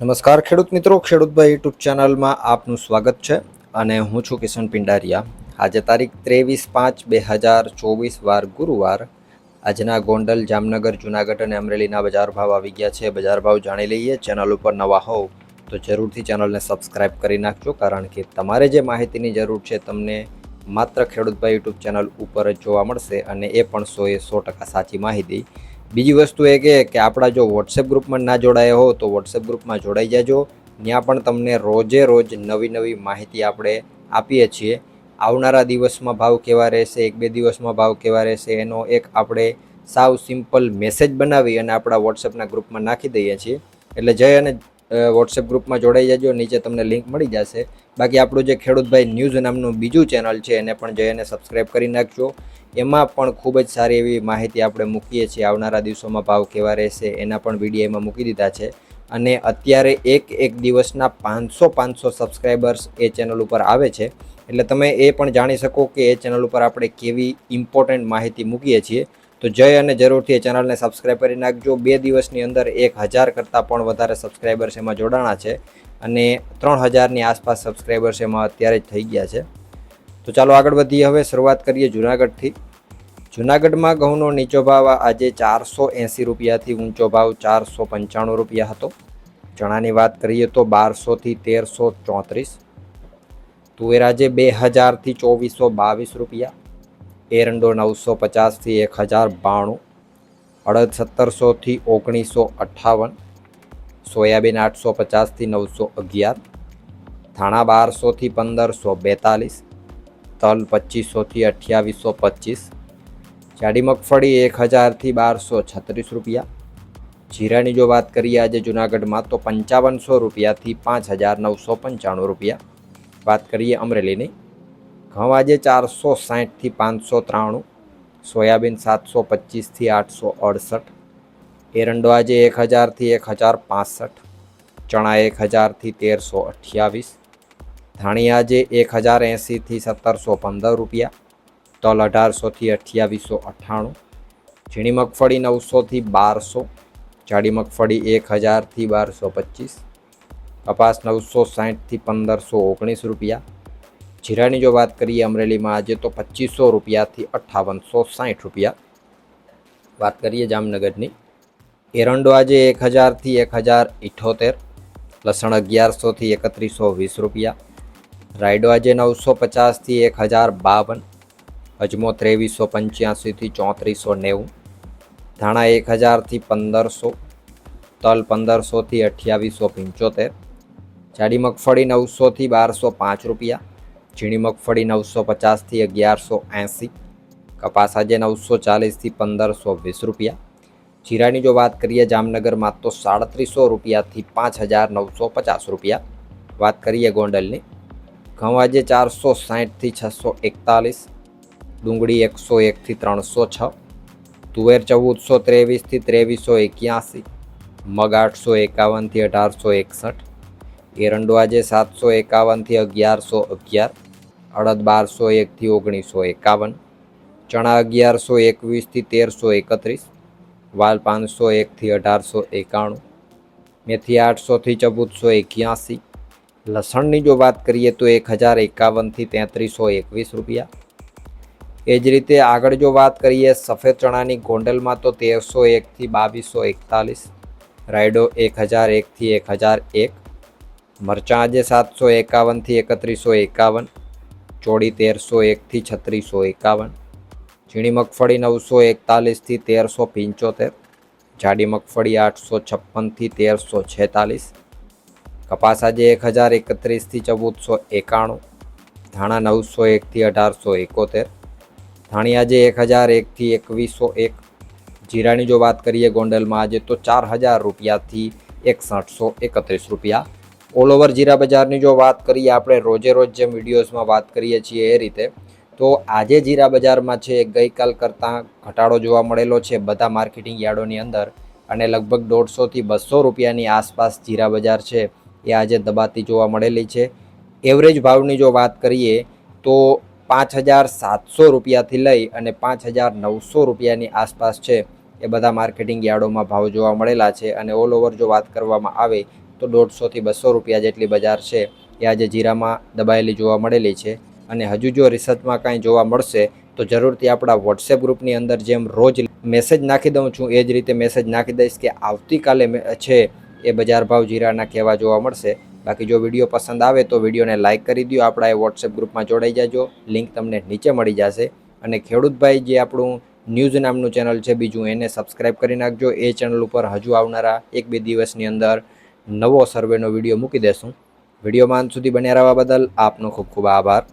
નમસ્કાર ખેડૂત મિત્રો ખેડૂતભાઈ યુટ્યુબ ચેનલમાં આપનું સ્વાગત છે અને હું છું કિશન પિંડારિયા. આજે તારીખ ત્રેવીસ પાંચ બે હજાર ચોવીસ વાર ગુરુવાર. આજના ગોંડલ, જામનગર, જુનાગઢ અને અમરેલીના બજાર ભાવ આવી ગયા છે. બજાર ભાવ જાણી લઈએ. ચેનલ ઉપર નવા હોવ તો જરૂરથી ચેનલને સબસ્ક્રાઇબ કરી નાખજો કારણ કે તમારે જે માહિતીની જરૂર છે તમને માત્ર ખેડૂતભાઈ યુટ્યુબ ચેનલ ઉપર જ જોવા મળશે અને એ પણ સો એ સો ટકા સાચી માહિતી. બીજી વસ્તુ એ કે આપણા જો વોટ્સએપ ગ્રુપમાં ના જોડાયા હો, તો વોટ્સએપ ગ્રુપમાં જોડાઈ જાજો. ત્યાં પણ તમને રોજે રોજ નવી નવી માહિતી આપણે આપીએ છીએ. આવનારા દિવસમાં ભાવ કેવા રહેશે, એક બે દિવસમાં ભાવ કેવા રહેશે, એનો એક આપણે સાવ સિમ્પલ મેસેજ બનાવી અને આપણા વોટ્સએપના ગ્રુપમાં નાખી દઈએ છીએ. એટલે જઈ અને વોટ્સએપ ગ્રુપમાં જોડાઈ જજો, નીચે તમને લિંક મળી જશે. બાકી આપણું જે ખેડૂતભાઈ ન્યૂઝ નામનું બીજું ચેનલ છે, એને પણ જઈ અને સબસ્ક્રાઈબ કરી નાખજો. એમાં પણ ખૂબ જ સારી એવી માહિતી આપણે મૂકીએ છીએ. આવનારા દિવસોમાં ભાવ કેવા રહેશે, એના પણ વીડિયો મૂકી દીધા છે. અને અત્યારે એક એક દિવસના પાંચસો પાંચસો સબસ્ક્રાઈબર્સ એ ચેનલ ઉપર આવે છે. એટલે તમે એ પણ જાણી શકો કે એ ચેનલ ઉપર આપણે કેવી ઇમ્પોર્ટન્ટ માહિતી મૂકીએ છીએ. તો જય અને જરૂરથી એ ચેનલને સબસ્ક્રાઈબ કરી નાખજો. બે દિવસની અંદર એક હજાર કરતાં પણ વધારે સબસ્ક્રાઈબર્સ એમાં જોડાણા છે અને ત્રણ હજારની આસપાસ સબસ્ક્રાઈબર્સ એમાં અત્યારે જ થઈ ગયા છે. તો ચાલો આગળ વધીએ. હવે શરૂઆત કરીએ જુનાગઢથી. જુનાગઢમાં ઘઉંનો નીચો ભાવ આજે ચારસો એંસી રૂપિયાથી ઊંચો ભાવ ચારસો પંચાણું રૂપિયા હતો. ચણાની વાત કરીએ તો બારસોથી તેરસો ચોત્રીસ. તુવેર આજે બે હજારથી ચોવીસો બાવીસ રૂપિયા. એરંડો નવસો પચાસથી એક હજાર બાણું, અડદ સત્તરસોથી ઓગણીસો અઠ્ઠાવન, સોયાબીન આઠસો પચાસથી નવસો અગિયાર, ધાણા બારસોથી પંદરસો બેતાલીસ, તલ પચીસોથી અઠ્યાવીસો પચીસ, જાડી મગફળી એક હજારથી બારસો છત્રીસ રૂપિયા, જીરાની જો વાત કરીએ આજે જુનાગઢમાં તો પંચાવનસો રૂપિયાથી પાંચ હજાર નવસો પંચાણું રૂપિયા, વાત કરીએ અમરેલીની ઘઉં આજે ચારસો સાઠથી પાંચસો ત્રાણું, સોયાબીન સાતસો પચીસથી આઠસો અડસઠ એરંડો આજે એક હજારથી એક હજાર પાસઠ, ચણા એક હજારથી તેરસો અઠ્યાવીસ ધાણી આજે એક હજાર એંસીથી સત્તરસો પંદર રૂપિયા, તલ અઢારસોથી અઠ્યાવીસો અઠ્ઠાણું, ઝીણી મગફળી નવસોથી બારસો, જાડી મગફળી એક હજારથી બારસો પચીસ કપાસ નવસો સાઠથી પંદરસો ઓગણીસ રૂપિયા જીરાની જો વાત કરીએ અમરેલીમાં, આજે તો પચીસો રૂપિયાથી અઠ્ઠાવનસો સાઠ રૂપિયા. વાત કરીએ જામનગરની. એરંડો આજે એક હજારથી એક હજાર ઇઠ્ઠોતેર લસણ અગિયારસોથી એકત્રીસો વીસ રૂપિયા. રાયડો આજે નવસો પચાસથી એક હજાર બાવન, અજમો ત્રેવીસો પંચ્યાસીથી ચોત્રીસો નેવું, ધાણા એક હજારથી પંદરસો, તલ પંદરસોથી અઠ્યાવીસો પંચોતેર, જાડી મગફળી નવસોથી બારસો પાંચ રૂપિયા ઝીણી મગફળી નવસો પચાસથી અગિયારસો એંસી, કપાસ આજે નવસો ચાલીસથી પંદરસો વીસ રૂપિયા. જીરાની જો વાત કરીએ, જામનગરમાં તો સાડત્રીસો રૂપિયાથી પાંચ હજાર નવસો પચાસ રૂપિયા. વાત કરીએ ગોંડલની, ઘઉં આજે ચારસો સાઠથી છસો એકતાલીસ, ડુંગળી એકસો એકથી ત્રણસો છ, તુવેર ચૌદસો ત્રેવીસથી ત્રેવીસો એક્યાસી, મગ આઠસો એકાવનથી અઢારસો એકસઠ એરંડો આજે સાતસો એકાવનથી અગિયારસો અગિયાર, અડદ બારસો એકથી ઓગણીસો એકાવન, ચણા અગિયારસો એકવીસથી તેરસો એકત્રીસ, વાલ પાંચસો એકથી અઢારસો એકાણું, મેથી આઠસોથી ચૌદસો એક્યાસી, લસણની જો વાત કરીએ તો એક હજાર એકાવનથી તેત્રીસો એકવીસ રૂપિયા. એ જ રીતે આગળ જો વાત કરીએ સફેદ ચણાની ગોંડલમાં તો તેરસો એકથી બાવીસો એકતાલીસ, રાયડો એક હજાર એકથી એક હજાર એક મરચાં આજે સાતસો એકાવનથી એકત્રીસો એકાવન ચોડી તેરસો એકથી છત્રીસો એકાવન, ઝીણી મગફળી નવસો એકતાલીસથી તેરસો પંચોતેર, જાડી મગફળી આઠસો છપ્પનથી તેરસો છેતાલીસ, કપાસ આજે એક હજાર એકત્રીસથી ચૌદસો એકાણું, ધાણા નવસો એકથી અઢારસો એકોતેર, ધાણી આજે એક હજાર એકથી એકવીસો એક, જીરાની જો વાત કરીએ ગોંડલમાં આજે તો ચાર હજાર રૂપિયાથી એકસઠસો એકત્રીસ રૂપિયા ઓલ ઓવર જીરા બજારની જો વાત કરીએ, આપણે રોજે રોજ જેમ વિડીયોઝમાં વાત કરીએ છીએ એ રીતે, તો આજે જીરા બજારમાં છે, ગઈકાલ કરતાં ઘટાડો જોવા મળેલો છે બધા માર્કેટિંગ યાર્ડોની અંદર અને લગભગ દોઢસોથી બસો રૂપિયાની આસપાસ જીરા બજાર છે એ આજે દબાતી જોવા મળેલી છે. એવરેજ ભાવની જો વાત કરીએ, તો પાંચ હજાર સાતસો રૂપિયાથી લઈ અને પાંચ હજાર નવસો રૂપિયાની આસપાસ છે એ બધા માર્કેટિંગ યાર્ડોમાં ભાવ જોવા મળેલા છે અને ઓલ ઓવર જો વાત કરવામાં આવે તો દોઢસોથી બસો રૂપિયા જેટલી બજાર છે એ આજે જીરામાં દબાયેલી જોવા મળેલી છે. અને હજુ જો રિસર્ચમાં કાંઈ જોવા મળશે તો જરૂરથી આપણા વોટ્સએપ ગ્રુપની અંદર જેમ રોજ મેસેજ નાખી દઉં છું, એ જ રીતે મેસેજ નાખી દઈશ કે આવતીકાલે છે એ બજાર ભાવ જીરાના કહેવા જોવા મળશે. બાકી જો વીડિયો પસંદ આવે તો વિડીયોને લાઇક કરી દો આપણા એ વોટ્સએપ ગ્રુપમાં જોડાઈ જાજો. લિંક તમને નીચે મળી જશે. અને ખેડૂતભાઈ, જે આપણું ન્યૂઝ નામનું ચેનલ છે, બીજું એને સબસ્ક્રાઇબ કરી નાખજો. એ ચેનલ ઉપર હજુ આવનારા એક બે દિવસની અંદર નવો સર્વેનો વીડિયો મૂકી દેશું. વિડીયોમાં અંત સુધી બન્યા રહેવા બદલ આપનો ખૂબ ખૂબ આભાર.